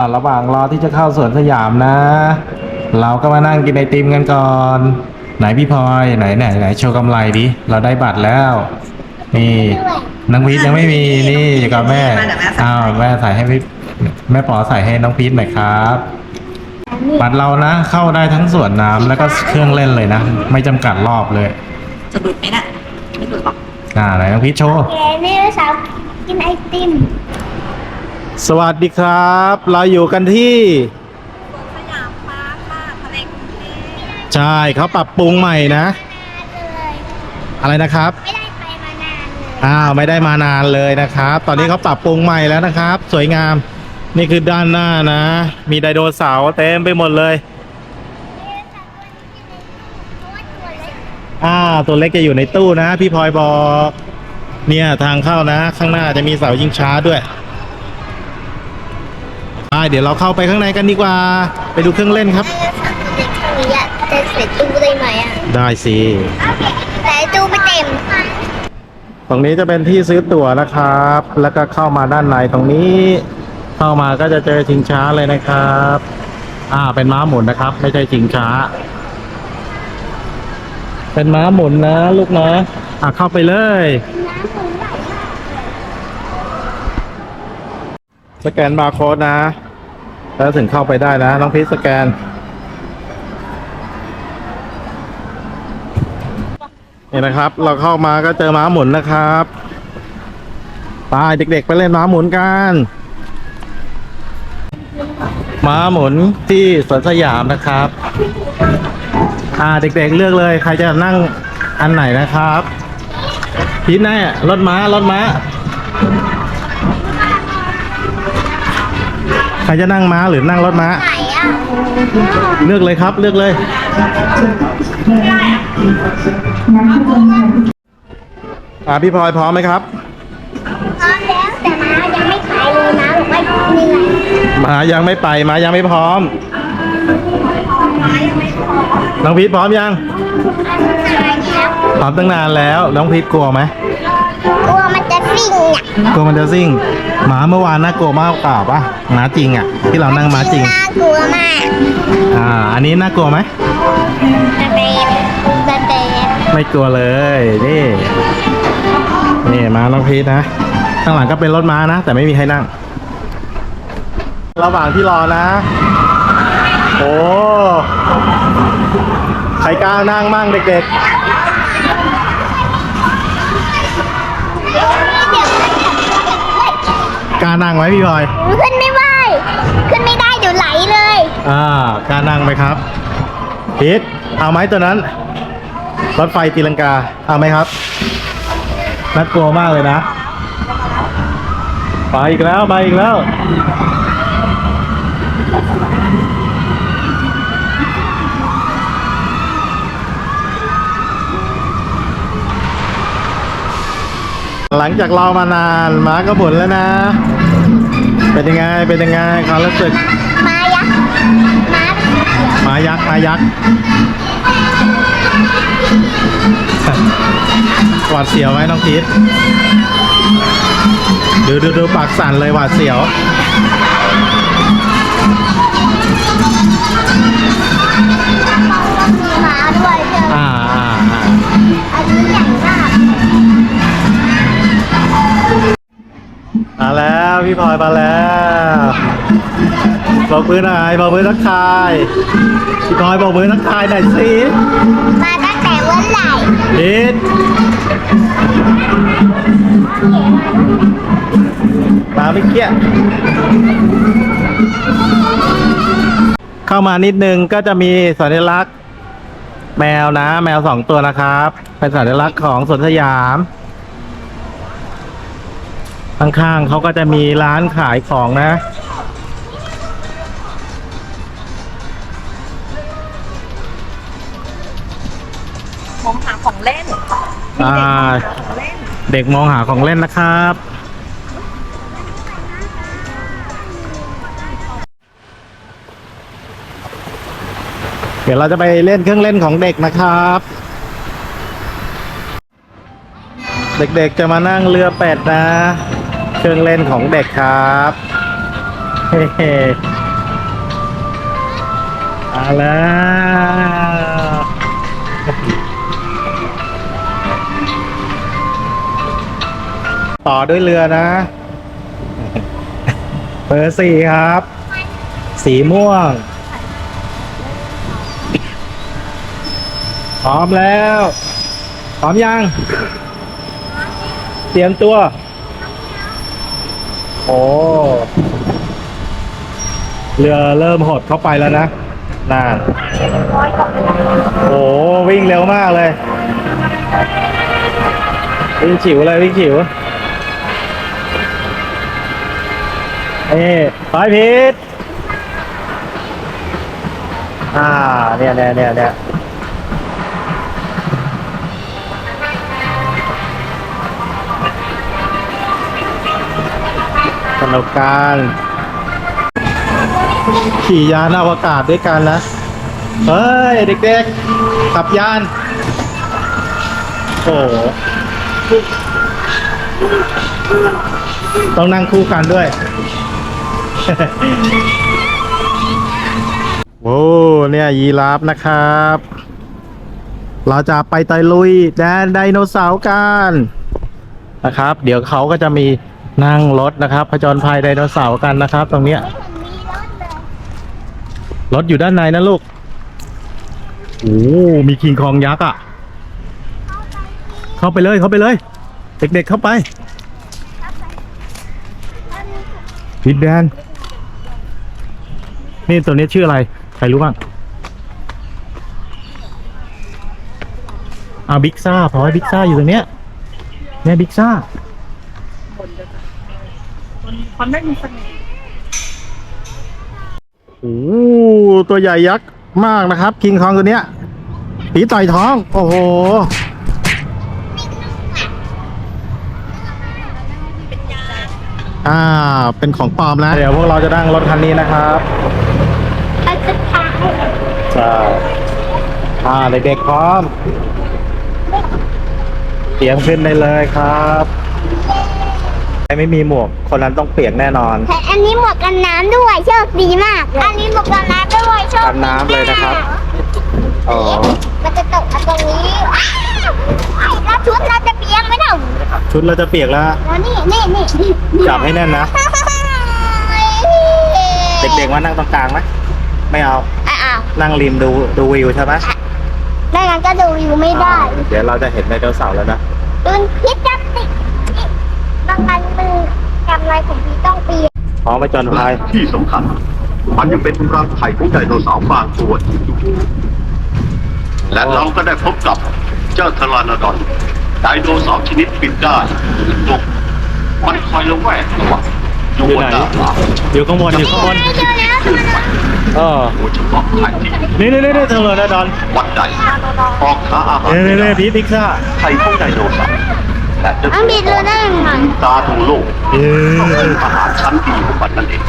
อะระหว่างรอที่จะเข้าสวนสยามนะ เราก็มานั่งกินไอติมกันก่อน ไหนพี่พลอยไหนไหนไหนโชว์กำไรดิเราได้บัตรแล้ว นี่น้องพีทยังไม่มีนี่อยู่กับแม่อ้าวแม่ใส่ให้พี่แม่ปอใส่ให้น้องพีทหน่อยครับ บัตรเรานะเข้าได้ทั้งสวนน้ำแล้วก็เครื่องเล่นเลยนะ ไม่จำกัดรอบเลยจะหลุดไหมน่ะไม่หลุดหรอกอ่าไหนน้องพีทโชว์เย้นี่สาวกินไอติม สวัสดีครับ เราอยู่กันที่สยามพาร์คค่ะทะเลกรุงเทพใช่เขาปรับปรุงใหม่นะเลยอะไรนะครับ ไม่ได้ไปมานานเลยอ้าวไม่ได้มานานเลยนะครับ ตอนนี้เขาปรับปรุงใหม่แล้วนะครับ สวยงาม นี่คือด้านหน้านะ มีไดโนเสาร์เต็มไปหมดเลยอ่าตัวเล็กจะอยู่ในตู้นะ พี่พลอยบอก เนี่ยทางเข้านะ ข้างหน้าจะมีเสายิงช้าด้วยไป เดี๋ยวเราเข้าไปข้างในกันดีกว่า ไปดูเครื่องเล่นครับเด็กคนนี้อะจะเสร็จตู้ได้ไหมอะได้สิ แต่ตู้ไม่เต็มตรงนี้จะเป็นที่ซื้อตั๋วนะครับ แล้วก็เข้ามาด้านในตรงนี้ เข้ามาก็จะเจอชิงช้าเลยนะครับ อ่า เป็นม้าหมุนนะครับ ไม่ใช่ชิงช้า เป็นม้าหมุนนะลูกนะ อะเข้าไปเลย สแกนบาร์โค้ดนะ แล้วถึงเข้าไปได้นะ น้องพีสแกน นี่นะครับ เราเข้ามาก็เจอม้าหมุนนะครับไปเด็กๆ ไปเล่นม้าหมุนกัน ม้าหมุนที่สวนสยามนะครับ อ่าเด็กๆเลือกเลย ใครจะนั่งอันไหนนะครับพีทแน่รถม้ารถม้า ใครจะนั่งม้าหรือนั่งรถม้า ไหนอะเลือกเลยครับ เลือกเลย อ่าพี่พลอยพร้อมไหมครับ พร้อมแล้วแต่ม้ายังไม่ขายเลยนะบอกว่าเหนื่อยม้ายังไม่ไปม้ายังไม่พร้อม ม้ายังไม่พร้อมน้องพีทพร้อมยัง อันนั้นแล้วพร้อมตั้งนานแล้ว น้องพีทกลัวไหมกลัวมันจะซิ่งอะกลัวมันจะซิ่ง หมาเมื่อวานน่ากลัวมากกว่าปะหมาจริงอะ ที่เรานั่งหมาจริง น่ากลัวมากอ่า อันนี้น่ากลัวไหมจะเป็นจะเป็นไม่กลัวเลยนี่นี่มาน้องพีทนะข้างหลังก็เป็นรถม้านะ แต่ไม่มีใครนั่ง ระหว่างที่รอนะ โอ้ใครกล้านั่งมั่งเด็กๆ นั่งไหมพี่พลอย ขึ้นไม่ไหวขึ้นไม่ได้เดี๋ยวไหลเลย อ่ากล้านั่งไหมครับพีทเอาไหมตัวนั้น รถไฟตีลังกา เอาไหมครับน่ากลัวมากเลยนะไปอีกแล้วไปอีกแล้ว หลังจากรอมานานม้าก็บ่นแล้วนะ เป็นยังไง เป็นยังไงความรู้สึกม้ายักษ์ม้ามายักษ์มายักษ์หวาดเสียวไหมน้องพีทดูดูดูปากสั่นเลยหวาดเสียว พี่พลอยมาแล้วบอกมือหน่อยบอกมือทักทายพี่พลอยบอกมือทักทายหน่อยสิมาตั้งแต่เมื่อไหร่พีทมาไม่เกี้ยเข้ามานิดนึงก็จะมีสัญลักษณ์ แมวนะ แมวสองตัวนะครับ เป็นสัญลักษณ์ของสวนสยาม ข้างๆเขาก็จะมีร้านขายของนะ มองหาของเล่นอ่า ของเล่นเด็กมองหาของเล่นนะครับ เดี๋ยวเราจะไปเล่นเครื่องเล่นของเด็กนะครับ เด็กๆจะมานั่งเรือเป็ดนะเค รื่องเล่นของเด็กครับเฮ้มาแล้วต่อด้วยเรือนะเบอร์สี่ครับ สีม่วง พร้อมแล้ว พร้อมยัง เตรียมตัว โอ้เรือเริ่มหดเข้าไปแล้วนะน่าโอ้วิ่งเร็วมากเลย วิ่งฉิวเลยวิ่งฉิวเอ้ไปพีทอ่า เนี่ยเนี่ยเนี่ยเนี่ย สนุกการขี่ยานอวกาศด้วยกันนะเฮ้ย เด็กๆ ขับยาน โอ้โหต้องนั่งคู่กันด้วย โอ้เนี่ยยีราฟนะครับ เราจะไปไตลุยแดนไดโนเสาร์กันนะครับ เดี๋ยวเขาก็จะมี นั่งรถนะครับผจญภัยไดโนเสาร์กันนะครับ ตรงเนี้ยรถอยู่ด้านในนะลูกโอ้มีคิงคองยักษ์อะ เข้าไปเลยเข้าไปเลย เด็กๆเข้าไปดินแดน นี่ตัวนี้ชื่ออะไร ใครรู้บ้างอ่าบิ๊กซ่าพอยบิ๊กซ่าอยู่ตรงเนี้ยเนี่ยบิ๊กซ่า คนไม่มีเสน่ห์โอ้ตัวใหญ่ยักษ์มากนะครับ คิงคองตัวเนี้ยผีต่อยท้อง โอ้โหเป็นยาอ่า เป็นของปลอมแล้วเดี๋ยวพวกเราจะนั่งรถคันนี้นะครับไปสุดท้ายใช่อ่าเด็กๆพร้อมเตรียมขึ้นได้เลยครับ ใครไม่มีหมวกคนนั้นต้องเปียกแน่นอนแต่อันนี้หมวกกันน้ำด้วยโชคดีมาก อันนี้หมวกกันน้ำด้วยโชคดีกันน้ำเลยนะครับ อ๋อ มันจะตกมาตรงนี้อ้าวแล้วชุดเราจะเปียกไหมเนาะชุดเราจะเปียกแล้ว แล้วนี่นี่นี่นี่จับให้แน่นนะ เด็กๆว่านั่งตรงกลางไหมไม่เอาๆอ้าวนั่งริมดูดูวิวใช่ไหมไม่งั้นก็ดูวิวไม่ได้ อ่าเดี๋ยวเราจะเห็นไดโนเสาร์แล้วนะปืนพิษจับติบางอันมื อกำไรของพี่ต้องเปียกพร้อมไปจนและภัยที่สำคัญ มันยังเป็นรังไข่ของไดโนเสาร์บางตัวที่อยู่และเราก็ได้พบกับเจ้าทารานอดอนไดโนเสาร์ชนิดบินได้นกมันคอยระแวกระวังอยู่บนหน้าผาอยู่ข้างบนอยู่ข้างบนเจอแล้วขึ้นไปเออโดยเฉพาะไข่ที่นี่นี่นี่นี่เธอเลยนะดอนวันใดออกหาอาหารนี่นี่ไม่นี่ได้พีทพิกซ่า ไข่ของไดโนเสาร์ และจะอังบิดเลยได้ยังไงตาดูโลกเย้เป็นอาหารชั้นดีของมันนั่นเอง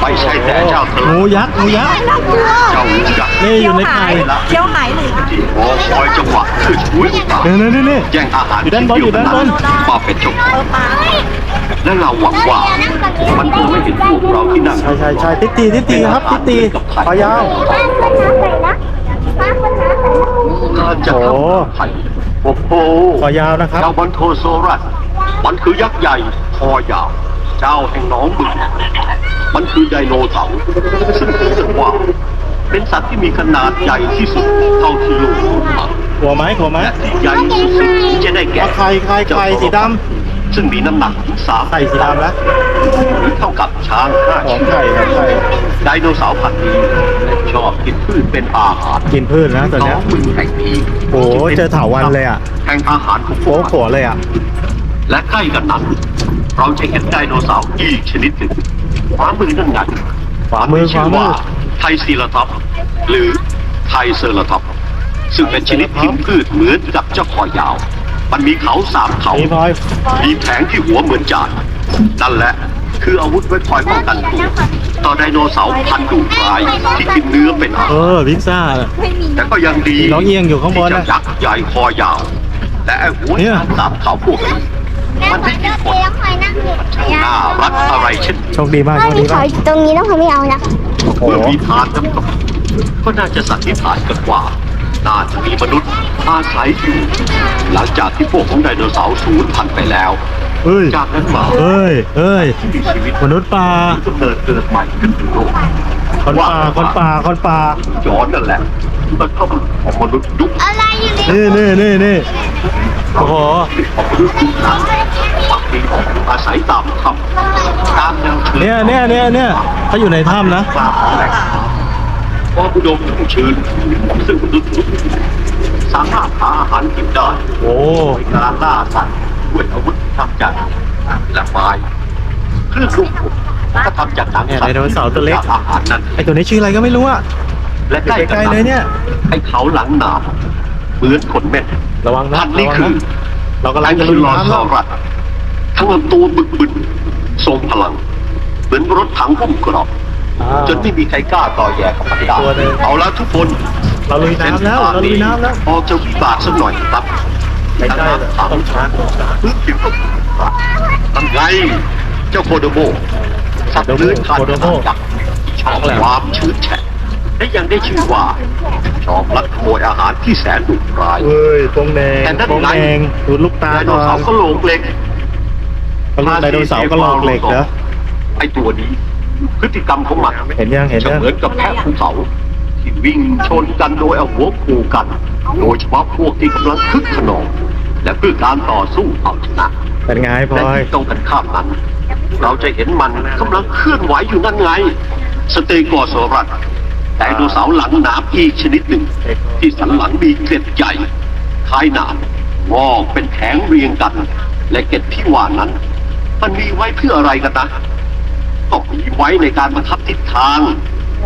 ไม่ใช่แต่เจ้าเธอหมูยักษ์หมูยักษ์น่ากลัวเจ้าหนูยักษ์นี่อยู่ในไข่เที่ยวหายหนึ่งที่รอคอยจังหวะคือช่วยตานี่นี่นี่นี่แย่งอาหารอยู่ด้านบนอยู่ด้านบนมาเป็นเจ้าของเออปลาและเราหวังว่ามันคงไม่เห็นพวกเราที่นั่งใช่ใช่ใช่ติ๊กตีติ๊กตีครับติ๊กตีขอยาวบ้านคนน้ำใส่นะบ้านคนน้ำใส่นะการจะเข้าไทย โอ้โหขอยาวนะครับ เจ้าบันโทโซรัส มันคือยักษ์ใหญ่ คอยาว เจ้าแห่งหน้องบึงมันคือไดโนเสาร์ซึ่งเรียกว่าเป็นสัตว์ที่มีขนาดใหญ่ที่สุดเท่าที่โลกรู้มาหัวไหมหัวไหมและที่ใหญ่ที่สุดที่จะได้แก่เอาไข่ไข่ไข่สีดซึ่งมีน้ำหนักถึงสามไข่สีดำนะหรือเท่ากับช้างห้าของเชือกไข่ครับไข่ไดโนเสาร์พันธุ์นี้ชอบ กินพืชเป็นอาหารกินพืชนะตัวน้เนี้อยงมึงแห่งนี้โอ้โหเจอเถาวัลย์เลยอะแห่งอาหารของพวโอ้กโหเลยอะและใกล้กันนั้น เราจะเห็นไดโนเสาร์อีกชนิดหนึ่งขวามือนั่นไงขวามือขชื่วาอมืว่าอไทซีลาทอปหรือไทเซอร์ทอปซึ่งเป็นชนิดกินพืชเหมือนกับเจ้าคอยาว มันมีเขาสามเขา นี่พลอยมีแผงที่หัวเหมือนจานนั่นแหละ คืออาวุธไว้คอยป้องกันตัวต่อไดโนเสาร์พันธุ์ดุร้ายที่กินเนื้อเป็นอาเอหารอพิกซ่าไม่มีแต่ก็ยังดีน้องเอียงอยู่ข้างบนที่น่ะ เจ้ายักษ์ใหญ่คอยาวและไอ้หัวเนี่ย สามเขาพวกนี้แม่ขอเลือกเลี้ยงหอยนั่งอยู่น่ารักอะไรเช่นนี้โชคดีมากถ้าโชคมีดีขมาอกอยู่ตรงนี้ต้องทำไม่เอานะโอ้โหเมื่อมีทานน้ำตกก็น่าจะสันนิษฐานกันว่าน่าจะมีมนุษย์อาศัยอยู่ หลังจากที่พวกของไดโนเสาร์สูญพันธุ์ไปแล้ว เอ้ย จากนั้นมาเอ้ย เอ้ยที่มีชีวิตมนุษย์ป่ากำเนิดเกิดใหม่ขึ้นสู่โลกคนป่าคนป่าคนป่าย้อนนั่นแหละมันก็เป็นของมนุษย์ยุคอะไรอยู่ในนี่นี่นี่นี่โอ้โห ของมนุษย์ยุคนั้นบางทีอาศัยตามถ้ำตามแนวเชิงเนี่ยเนี่ยเนี่ยเนี่ยเขาอยู่ในถ้ำนะความแรงความอุดมชุ่มชื้นซึ่งมนุษย์ยุคนี้สามารถหาอาหารกินได้ โอ้ โดยการล่าสัตว์ด้วยอาวุธ ทำจากและไม้เครื่องลูกผมก็ทำจากหนังเนี่ยไดโนเสาร์ตัวเล็กจากอาหารนั้นไอตัวนี้ชื่ออะไรก็ไม่รู้อะและใกล้ใกล้ๆเลยเนี่ย ไอ้เขาหลังหนามเหมือนขนเม็ดระวังนะท่านระนี่วังคือนะเรากำลังจะคิลุยลอน้ำซแล้วอรัสทั้งลำตัวบึกบึนทรงพลัง เหมือนรถถังพุ่มกรอบ จนไม่มีใครกล้าต่อแย่กับมันได้ตัวหนึ่งเอาละทุกคนเราลุยน้ำแล้วเราลุยน้ำแล้วพอจะวิบากสักหน่อยครับ ไม่ใช่เลยถังต้องชาร์จปึ๊บอยู่กับนั่นไงเจ้าโคโดโมสัตว์เลื้อยคลานโคโดโมยักษ์ชอบความชื้นแฉะและยังได้ชื่อว่าชอบลักขโมยอาหารที่แสนดุร้ายเอ้ยตรงแดงแต่นั่นตรงไงแดงดูลูกตาไดโนเสาร์ก็โลกเหล็กเขาเรียกไดโนเสาร์กระโหลกเหล็กเหรอไอตัวนี้ พฤติกรรมของมันเห็นยังเห็นยังเหมือนกับแพะภูเขาที่วิ่งชนกันโดยเอาหัวคู่กัน โดยเฉพาะพวกที่กำลังคึกขนอง และเพื่อการต่อสู้เอาชนะเป็นไงพลและอยที่ตรงกันข้ามนั้น เราจะเห็นมันกำลังเคลื่อนไหวอยู่นั่นไง สเตโกอร์โซรัสไดโนเสาร์หลังหนามอีกชนิดหนึ่ง ที่สันหลังมีเกล็ดใหญ่คล้ายหนามงอกเป็นแผงเรียงกัน และเกล็ดที่ว่านั้น มันมีไว้เพื่ออะไรกันนะก็มีไว้ในการบังคับทิศทาง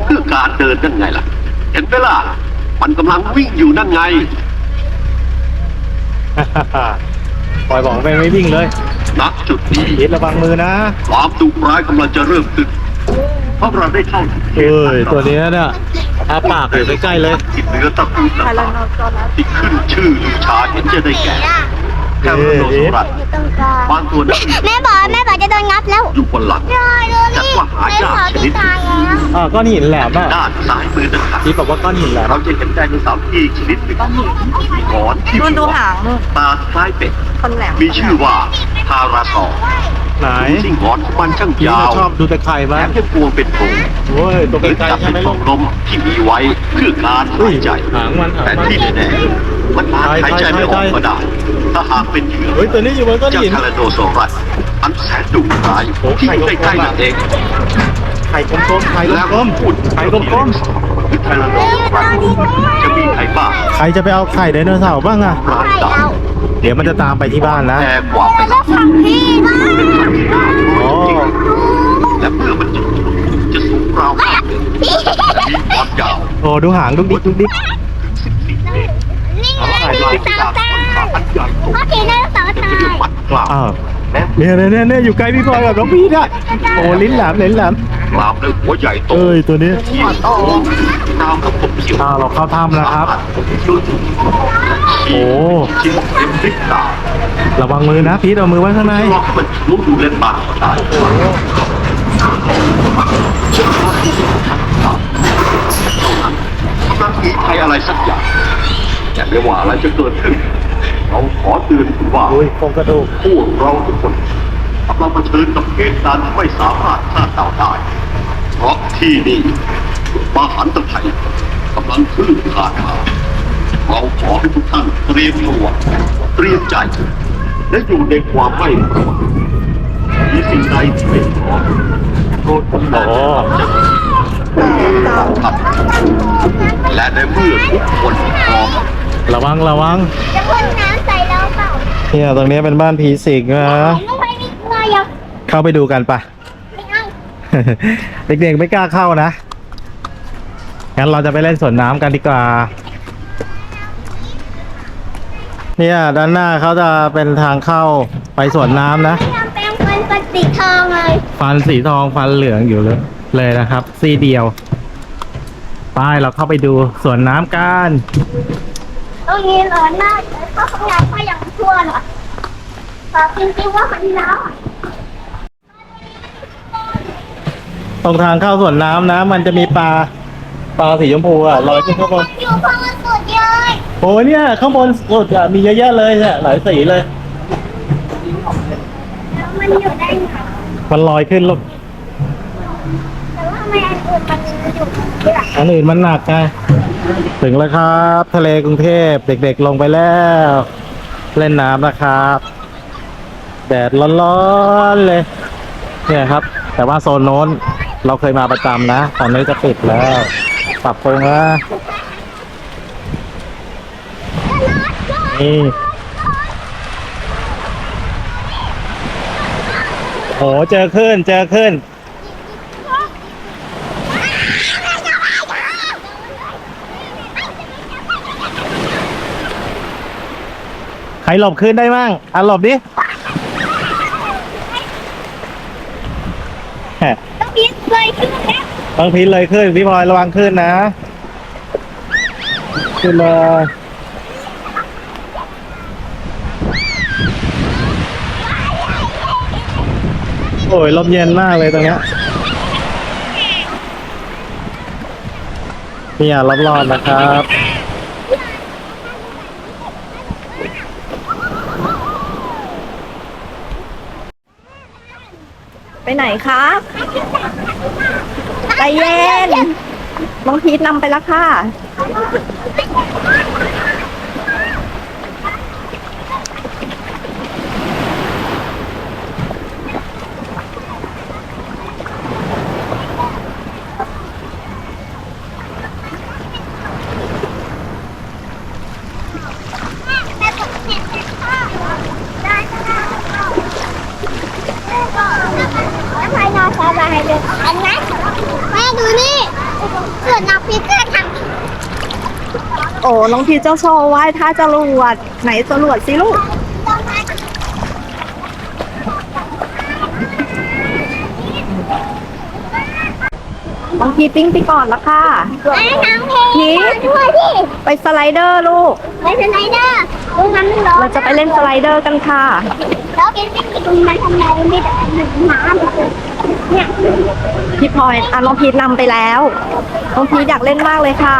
เพื่อการเดินนั่นไงล่ะ เห็นไหมล่ะ มันกำลังวิ่งอยู่นั่นไง พลอยบอกไม่ไม่วิ่งเลยณจุดนี้ยิดระวังมือนะ ความดุร้ายกำลังจะเริ่มขึ้นเพราะเราได้เข้าถึงเขตเอ้ยตัวเนี้ยเนี่ยอาปากอยู่ใกล้ๆเลยที่เหนือตระกูลไทแรต่านงโนซอรัสๆที่ขึ้นชื่อลือชาเห็นจะได้แก่แคโรโนโซรัสอยู่ตรงกลางบางตัวนั้นแม่บอกแม่บอกจะโดนงับแล้วอยู่บนหลังรอยดูจัดนี่ว่าหายากชนิดตายแล้ว อ่าก้อนหินแหลมอะด้านซ้ายมือนะครับ ที่บอกว่าก้อนหินแหลมเราจะเห็นไดโนเสาร์อีกชนิดหนึ่งที่มีหงอนที่นู่นดูหางนู่นตาคล้ายเป็ด คนแหลมมีชื่อว่าทาราซอร์ไหนที่หงอนของมันช่างพี่ยาเราวชอบดูแต่ไข่แถบ้างมยังพวงเป็นโพรงโอ้ยตัวเหมือนไกลกับๆใช่เป็นไหมขลูอก งลมที่มีไว้เพื่อการหายใจหางมันหางแต่มันที่แน่ๆมันอาจหายใจไม่ออกก็ได้ ถ้าหากเป็นเหยื่อเฮ้ยตัวนี้อยู่บนก้อนเจ้าหินทาราโนซอรัสอันแสนดุร้ายโอ้ที่ไข่อยู่กลมๆใกล้ๆนั่นเองไข่กลมๆไข่แล้วกลมพูดๆไข่กลมคือไทราโนซอรัสจะมีใครบ้างๆใครจะไปเอาไข่ไดโนเสาร์บ้างอะรายดเดี๋ยวมันจะตามไปที่บ้านนะำแพงกว่าไปแล้วฝั่งพี่นะเป็นพันที่น่ากลัวอ๋อจริงๆและเมื่อมันจะจะสูงราวห้าเมตรมีความยาวโอ้ดูหางดุกดิกดุกดิกถึงสิบสี่เมตรนี่ไงถ่ายไดลายโนจากเสาร์ต้นตายขา อันใหญ่โตเมื่อกี้ไดโนเสาร์เต็มตาไปด้วยยมัดกล้ามอ้าวและเนี่ยเนี่ยเนี่ยเนี่ยอยู่ใกล้พี่พลอยกับน้องพีทอะโอ้ลิ้นแหลมลิ้นแหลมกล้ามและหัวใหญ่โตเอ้ยตัวนี้ที่โตราวกับผมเขียวอ้าวเราเข้าถ้ำแล้วครับดุนโอ้ชิ้นเต็มพริกตาระวังมือนะพีทเอามือไว้ข้างในลอกให้มันลุกดูเล่นบาก็ได้กำลังมีภัยอะไรสักอย่างแต่ไม่ว่าอะไรจะเกิดขึ้น เราขอเตือนคุณว่าอุ้ยโครงกระดูกพวกเราทุกคนกำลังเผชิญกับเหตุการณ์ที่ไม่สามารถคาดเดาได้ เพราะที่นี่มหันตภัยกำลังคลื่นผ่านมาเราขอให้ทุกท่านเตรียมตัวเตรียมใจ และอยู่ในความไม่ประมาทมีสิ่งใดที่ไม่พร้อมโปรดทำโอ้ครับและในเมื่อทุกคนพร้อม ระวังระวังจะพ่นน้ำใส่เราเปล่าเนี่ยตรงนี้เป็นบ้านผีสิงนะน้องไปมีเกลือยังเข้าไปดูกันปะไม่เอาเด็กๆไม่กล้าเข้านะงั้นเราจะไปเล่นสวนน้ำกันดีกว่า เนี่ยด้านหน้าเขาจะเป็นทางเข้าไปสวนน้ำนะทำแปรงฟันปฏิทองเลย ฟันสีทองฟันเหลืองอยู่เลยเลยนะครับสีเดียวไปเราเข้าไปดูสวนน้ำกัน ตรงนี้ร้อนมากเลยเข้าห้องน้ำก็ยังทั่วเลยขอกินซิว่ามันร้อนตรงทางเข้าสวนน้ำนะ มันจะมีปลาปลาสีชมพูอะลอยขึ้นข้างบนอยู่ข้างบนสุดเลยโอ้ยเนี่ยข้างบนสุดอะมีเยอะแยะเลยเนี่ยหลายสีเลย แล้วมันอยู่ได้ไงมันลอยขึ้นลูกแต่ว่าทำไมอันอื่นมันอยู่ที่หลังอันอื่นมันหนักไง ถึงแล้วครับ ทะเลกรุงเทพเด็กๆลงไปแล้ว เล่นน้ำนะครับ แดดร้อนๆเลย เนี่ยครับ แต่ว่าโซนโน้นเราเคยมาประจำนะ ตอนนี้จะปิดแล้ว ปรับปรุงแล้วนี่โหเจอขึ้นเจอขึ้น ใคร หลบขึ้นได้มั่งอะหลบดิแหมต้องมีเลยขึ้นแล้วต้องพินเลยขึ้นพี่พลอยระวังขึ้นนะ ขึ้นเลยโอ้ยลมเย็นมากเลยตรงเนี้ยเนี่ยรอบๆนะครับ ไปไหนครับใจเย็นน้องพีทนำไปแล้วค่ะ แม่ตกเห็นค่ะได้ค่ะแล้วใครนอนสบายเลยอันนั้นแม่ดูนี่ส่วนนักพิเศษทำ โอ้น้องพีทเจ้าโชว์ไว้ท่าจรวดไหนจรวดสิลูกน้องพีทปิ้งไปก่อนละค่ะไอ้น้ำเพลงพีทด้วยที่ไปสไลเดอร์ลูกไปสไลเดอร์ตรงนั้นร้อนเราจะไปเล่นสไลเดอร์กันค่ะแล้วกินที่ตรงนั้นทำไมไม่ได้น้ำ เนี่ยพี่พลอยอะน้องพีทนำไปแล้ว น้องพีทอยากเล่นมากเลยค่ะ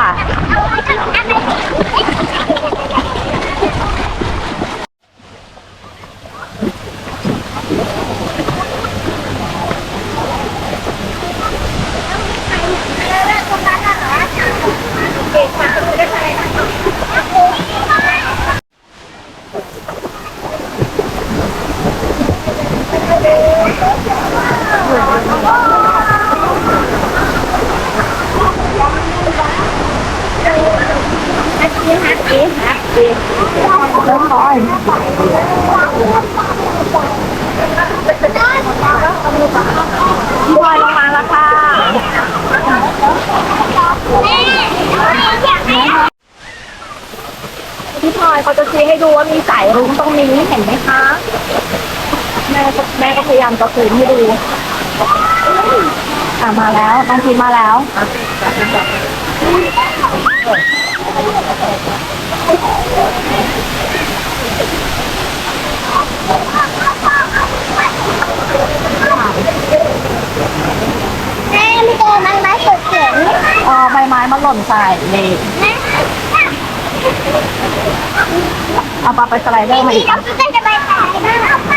พี่พลอยลงมาแล้วค่ะ แม่อยากให้ พี่พลอยเขาจะชี้ให้ดูว่ามีสายรุ้งตรงนี้เห็นไหมคะ แม่ก็แม่ก็พ ยายามจะซูมให้ดูอะมาแล้วน้องพีทมาแล้วแม่ไม่เจอมันไม้สุดเจ๋งเออใบไม้มันหล่นใส่นี่แม่เอาปลาไปสไลเดอร์มาพี่อีกต้องซื้อได้จะไปไหนนะใ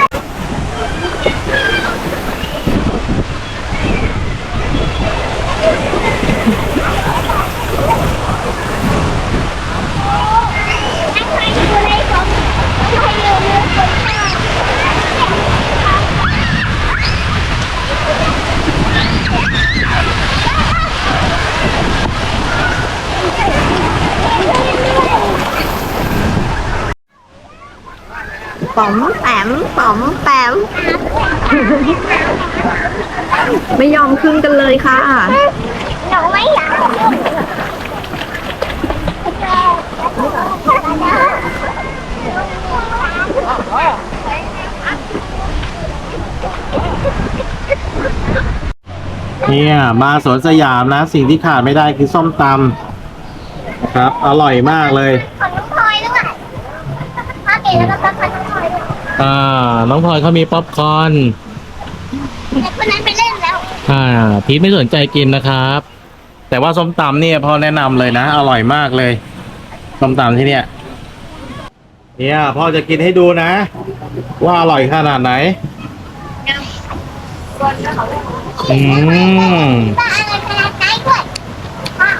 ห้ใคร ดูในผมให้ดูในผมค่ะป๋อมแปมป๋อมแปมไม่ยอมขึ้นกันเลยค่ะ หนูไม่อยากเนี่ยมาสวนสยามนะ สิ่งที่ขาดไม่ได้คือส้มตำนะครับ อร่อยมากเลย ของน้องพลอยด้วยพ่อเก๋แล้วก็ขอน้องพลอยด้วยอ่า น้องพลอยเขามีป๊อปคอร์นแต่คนนั้นไปเล่นแล้ว อ่าพีทไม่สนใจกินนะครับ แต่ว่าส้มตำเนี่ยพ่อแนะนำเลยนะ อร่อยมากเลยส้มตำที่เนี่ย เนี่ยพ่อจะกินให้ดูนะ ว่าอร่อยขนาดไหนอืมป้าอะไรขนาดไหนด้วยป้า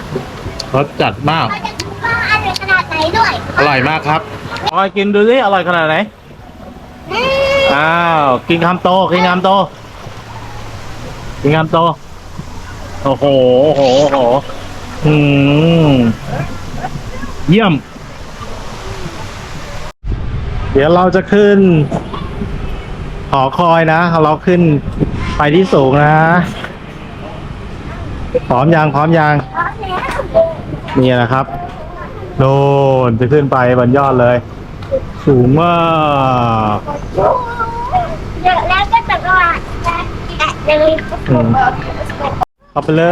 รสจัดมากเขาจะป้าอะไรขนาดไหนด้วยอร่อยมากครับพลอยกินดูสิอร่อยขนาดไหนอืมอ้าว กินคำโต กินคำโต กินคำโต โอ้โห โอ้โหโอ้โหอืมเยี่ยม เดี๋ยวเราจะขึ้น หอคอยนะเราขึ้นไปที่สูงนะ พร้อมยังพร้อมยังนี่นะครับโน่นจะขึ้นไปบนยอดเลย สูงมาก เดี๋ยวแล้วก็ตะกอนเดี๋ยว อืมเข้าไปเล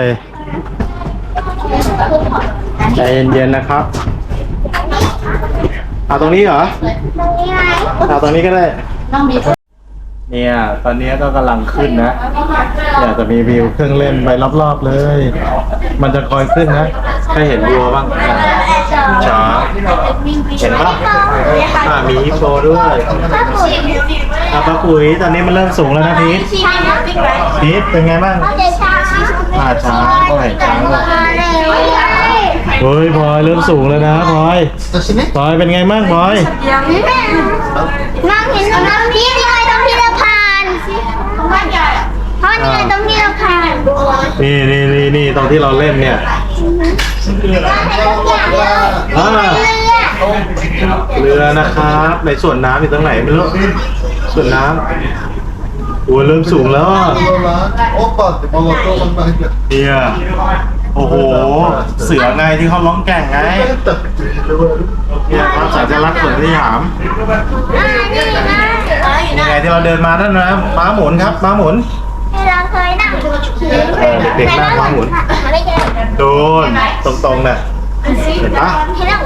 ยใจเย็นๆนะครับเอาตรงนี้เหรอตรงนี้ไหมเอาตรงนี้ก็ได้เนี่ยตอนนี้ก็กำลังขึ้นนะอยากจะมีวิวเครื่องเล่นไปรอบๆเลย มันจะคอยขึ้นนะให้เห็นวัวบ้างช้างเห็นปะอ่ามีฮิปโปด้วยป้าปุ๋ย อะป้าปุ๋ยตอนนี้มันเริ่มสูงแล้วนะพีทช้างพีทเป็นไงบ้างเขาจะช้างอ่าช้างก็เห็นช้างด้วยมาเลยเฮ้ยพลอยเริ่มสูงแล้วนะพลอยพลอยเป็นไงบ้างพลอยน้องเห็นน้องนี่เลยตรงที่เราผ่านเพราะนี่ตรงที่เราผ่านนี่นี่นี่นี่ตรงที่เราเล่นเนี่ยน้องเห็นทุกอย่างเลยอ่าเรือเรือนะครับในส่วนน้ำอยู่ตรงไหนไม่รู้ ส่วนน้ำโอ้ยเริ่มสูงแล้วอะ Opa, tem molotov na barriga. เนี่ยโอ้โห เสือไงที่เขาร้องแก่งไง Eita, เนี่ยครับสัญลักสวนสยามอ่านี่นะยังไงที่เราเดินมานั่นนะม้าหมุนครับม้าหมุน ที่เราเคยนั่งขี่เออเด็กๆนั่งม้าหมุน ไม่ใช่โดนตรงๆน่ะเห็นปะที่เราโ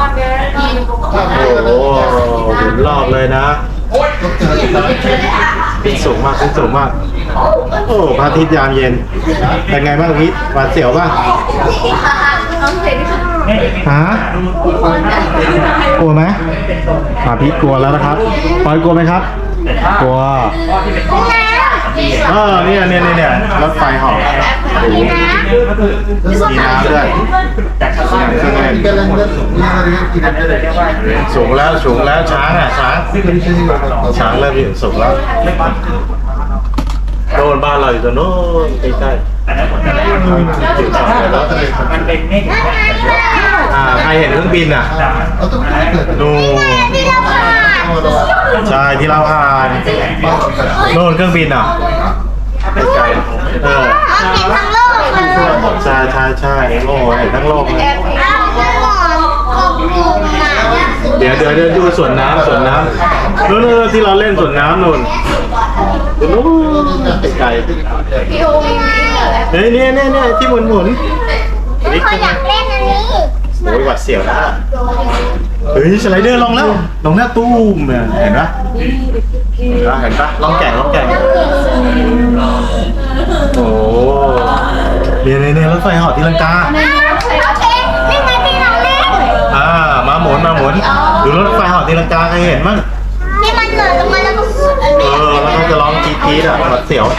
อ้โหหมุนรอบเลยนะ ขึ้นสูงมากขึ้นสูงมาก โอ้พระอาทิตย์ยามเย็น เป็นไงบ้างวิทย์หวาดเสียวป่ะฮะกลัวไหมป่าพีทกลัวแล้วนะครับปอยกลัวไหมครับ กลัว เออเนี่ยเนี่ยเนี่ยเนี่ยรถไฟเหอบโอ้โหมีน้ำด้วยสูงแล้วสูงแล้วช้างอะช้างช้างเริ่มอยู่สูงแล้วโดนบ้านเราอยู่ตรงโน้นใกล้ๆถึงฝั่งแล้มันเป็นเมฆอ่าใครเห็นเครื่องบินอะ atau tiga. นู่นที่เราผ่านใช่ที่เราผ่านโน่นเครื่องบินอะไกลๆเออเอาเห็นทั้งโลกเลยใช่ใช่ใช่โอ้โหเห็นทั้งโลกเลยเอาทั้งหมดกบกลุ่มมาเดี๋ยวเดี๋ยวเดี๋ยวดูสวนน้ำสวนน้ำนู่นนู่นที่เราเล่นสวนน้ำนู่นนู่นไกลๆเฮ้ยเนี่ยเนี่ยเนี่ยที่หมุนหมุนไม่เคยอยากเล่นอันนี้โอ้ยหวัดเสียวนะ เฮ้ยสไลเดอร์ลงแล้วลงหน้าตู้มเนี่ยเห็นปะเห็นปะเห็นปะลองแก่งลองแก่งโอ้เนี่ยเนี่ยเนี่ยรถไฟเหอตีลังกาโอเคนี่ไงที่เราเล่นอ่ามาหมุนมาหมุนดูรถไฟเหอตีลังกาใครเห็นมั้งที่มันหล่นลงมาแล้วก็เออมันต้องจะร้องจี๊ดจี๊ดอะหวัดเสียวสเ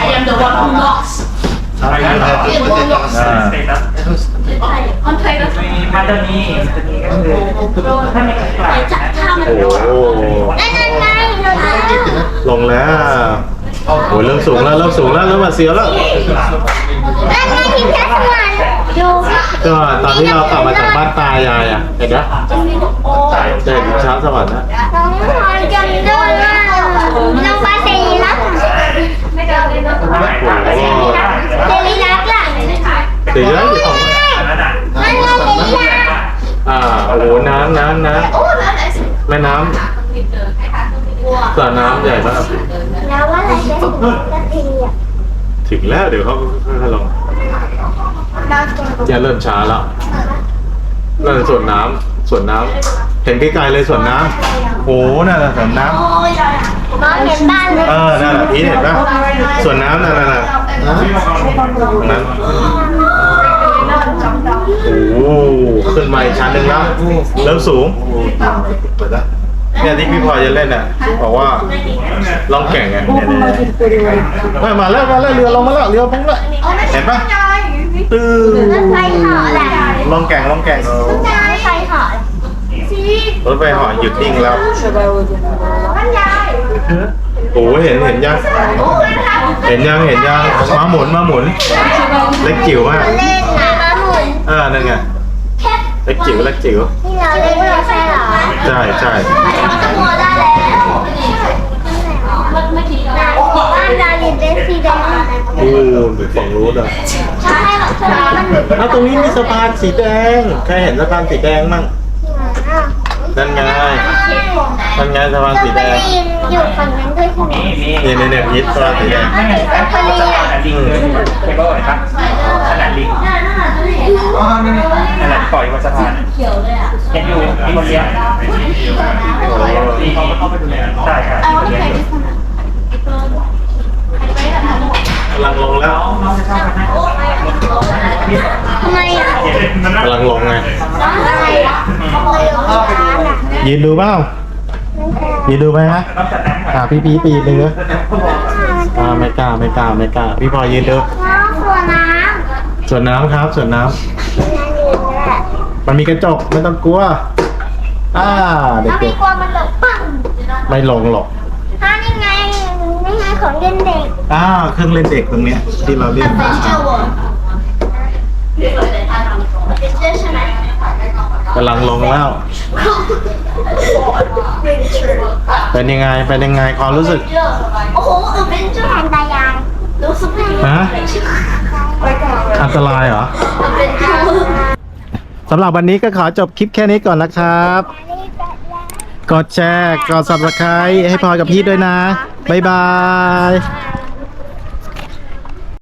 ตตัส มันจะมีมันจะมีก็คือถ้าไมีกระดาษโอ้โหนั่นไงลงแล้วโอ้ยเริ่มสูงแล้วเริ่มสูงแล้วเริ่มหวัดเสียวแล้วนั่นไงทีมชาติสวรรค์ดูก็ตอนที่เรากลับมาจากบ้านตายายอะเห็นปะเด็กเช้าสวรรค์นะน้องพรจำได้ว่าน้องฟ้าเซรีรักษ์โอ้โหเซรีรักเซรีรักล่ะเดี๋ยวนะอยู่ของ อันนั้นอะ นั่นไงเซรีรักษ์ อ่าโอ้โหน้ำน้ำน้ำแม่น้ำสระน้ำใหญ่มากแล้วว่าอะไรจะถึงสักทีอะถึงแล้วเดี๋ยวเขาค่อยๆลงเราจะจะเริ่มช้าแล้วนั่นส่วนน้ำส่วนน้เห็นไกลๆเลยสวนน้ำโอ้นั่นแหละสวนน้ำมองเห็นบ้านเลยเออนั่นแหละพีทเห็นปะสวนน้ำนั่นน่ะน่ะนั้น โอ้ขึ้นมาอีกชั้นหนึ่งแล้วเริ่มสูงเปิดละเนี่ยที่พี่พลอยจะเล่นน่ะบอกว่าลองแก่งไงเนี่ยเนี่ยเนี่ยมาแล้วมาแล้วเรือลงมาแล้วเรือลงแล้วเห็นปะตื้อรถไฟเหาะแหละลองแก่งลองแก่งรถไฟเหาะรถไฟเหาะหยุดนิ่งแล้วบ้านยายโอ้เห็นเห็นยังเห็นยังเห็นยังมาหมุนมาหมุน เล็กจิ๋วมาก เล่นนะมาหมุน อ่านั่นไงเล็กจิ๋วเล็กจิ๋วที่เราเล่นไม่ใช่เหรอใช่ใช่ขโมยได้แล้วบ้านดารินเป็นสีแดงโอ้อยู่ฝั่งรู้นอะใช่แบบสนามมันหนุนอ้าวตรงนี้มีสะพานสีแดง ใครเห็นสะพานสีแดงมั่งนั่นไงนั่นไงสะพานเราสีไปแดงเรียนอยู่ฝั่งนั้นด้วยใช่ไหมมีมีเนี่ยเนี่ยเนี่ยยิดสะพานสีแดงไม่เห็นแล้วก็สะพานลิง เลยเคยบอกไหมครับขนาดลิงอ่านี่นี่ขนาดปล่อยบนสะพานเห็นอยู่มีคนเลี้ยงลิงเขาเข้าไปดูแลใช่ครับมีคนเลี้ยงอยู่กำลังลงแล้วน้องน้องจะชอบกันนะทำไมอะกำลังลงไงทำไมอะทำไมร้านอะยืนดูเปล่ายืนดูไหมฮะต้องจัดน้ำก่อนอ่าพี่พีปีนึงเนอะอ่าไม่กล้าไม่กล้าไม่กล้าพี่พลอยยืนดูน้องครัวน้ ส่วนน้ำครับ ส่วนน้ำนั่นอยู่แหละำมันมีกระจกไม่ต้องกลัว อ่าเถ้าด็มีกกลัวมันตกปังๆไม่ลงหรอกถ้านี่ไงนี่ไงของเล่นเด็กอ่าเครื่องเล่นเด็กตรงเนี้ยที่เราเล่นกันใช่ไหมกำลังลงแล้ว เป็นยังไง เป็นยังไงความรู้สึก โอ้โหเออเป็นเจ้าแทนตายายรู้สึกไงฮะ อันตรายเหรอสำหรับวันนี้ก็ขอจบคลิปแค่นี้ก่อนนะครับ กดแชร์ กด subscribe ให้พลอยกับพี่ด้วยนะ บ๊ายบาย